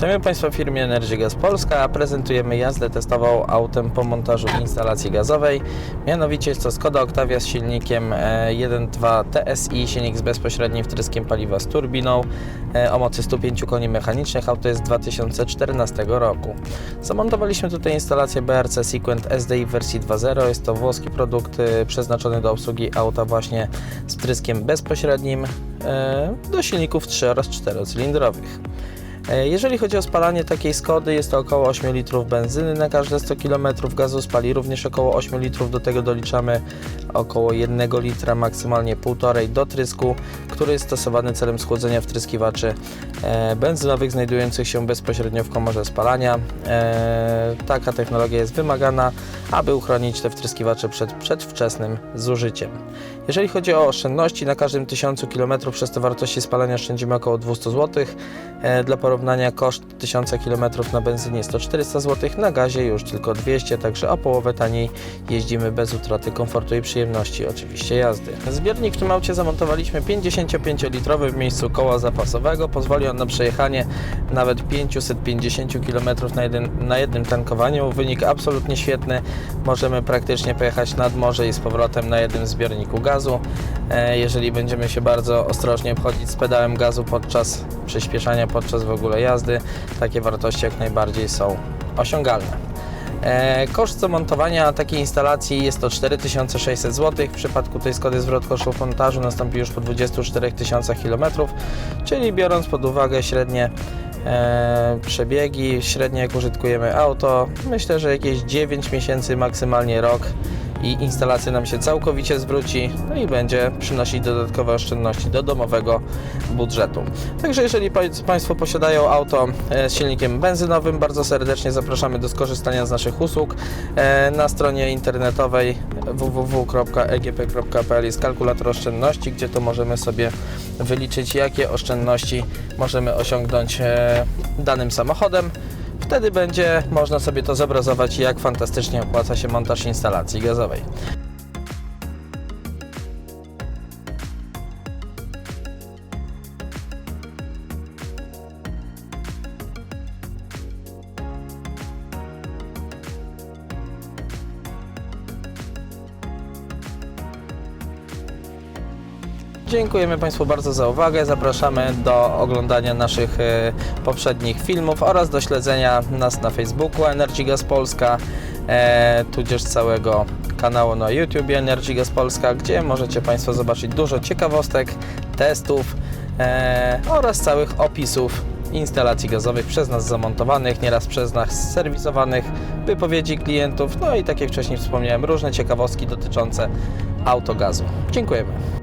Witamy Państwa w firmie Energy Gas Polska. Prezentujemy jazdę testową autem po montażu instalacji gazowej. Mianowicie jest to Skoda Octavia z silnikiem e, 1.2 TSI, silnik z bezpośrednim wtryskiem paliwa z turbiną e, o mocy 105 koni mechanicznych. Auto jest z 2014 roku. Zamontowaliśmy tutaj instalację BRC Sequent SDI w wersji 2.0. Jest to włoski produkt e, przeznaczony do obsługi auta właśnie z wtryskiem bezpośrednim e, do silników 3 oraz 4-cylindrowych. E, Jeżeli chodzi o spalanie takiej Skody, jest to około 8 litrów benzyny na każde 100 km, gazu spali również około 8 litrów, do tego doliczamy około 1 litra, maksymalnie 1,5 do trysku, który jest stosowany celem schłodzenia wtryskiwaczy e, benzynowych znajdujących się bezpośrednio w komorze spalania. E, Taka technologia jest wymagana, aby uchronić te wtryskiwacze przed przedwczesnym zużyciem. Jeżeli chodzi o oszczędności, na każdym 1000 km przez te wartości spalania oszczędzimy około 200 zł. E, Dla porównania koszt 1000 km na benzynie jest to 400 zł, na gazie już tylko 200, także o połowę taniej jeździmy bez utraty komfortu i przyjemności oczywiście jazdy. Zbiornik w tym aucie zamontowaliśmy 55-litrowy w miejscu koła zapasowego. Pozwoli on na przejechanie nawet 550 km na, na jednym tankowaniu. Wynik absolutnie świetny. Możemy praktycznie pojechać nad morze i z powrotem na jednym zbiorniku gazu. E, Jeżeli będziemy się bardzo ostrożnie obchodzić z pedałem gazu podczas przyspieszania, podczas w ogóle jazdy, takie wartości jak najbardziej są osiągalne. E, Koszt zamontowania takiej instalacji jest to 4600 zł. W przypadku tej Skody zwrot kosztów montażu nastąpi już po 24 tysiącach km, czyli biorąc pod uwagę średnie e, przebiegi, średnio jak użytkujemy auto, myślę, że jakieś 9 miesięcy, maksymalnie rok i instalacja nam się całkowicie zwróci, no i będzie przynosić dodatkowe oszczędności do domowego budżetu. Także jeżeli pa- Państwo posiadają auto e, z silnikiem benzynowym, bardzo serdecznie zapraszamy do skorzystania z naszych usług. E, Na stronie internetowej www.egp.pl jest kalkulator oszczędności, gdzie to możemy sobie wyliczyć, jakie oszczędności możemy osiągnąć e, danym samochodem. Wtedy będzie można sobie to zobrazować, jak fantastycznie opłaca się montaż instalacji gazowej. Dziękujemy Państwu bardzo za uwagę. Zapraszamy do oglądania naszych e, poprzednich filmów oraz do śledzenia nas na Facebooku Energy Gas Polska, e, tudzież całego kanału na YouTube Energy Gas Polska, gdzie możecie Państwo zobaczyć dużo ciekawostek, testów e, oraz całych opisów instalacji gazowych przez nas zamontowanych, nieraz przez nas serwisowanych, wypowiedzi klientów, no i tak jak wcześniej wspomniałem, różne ciekawostki dotyczące autogazu. Dziękujemy.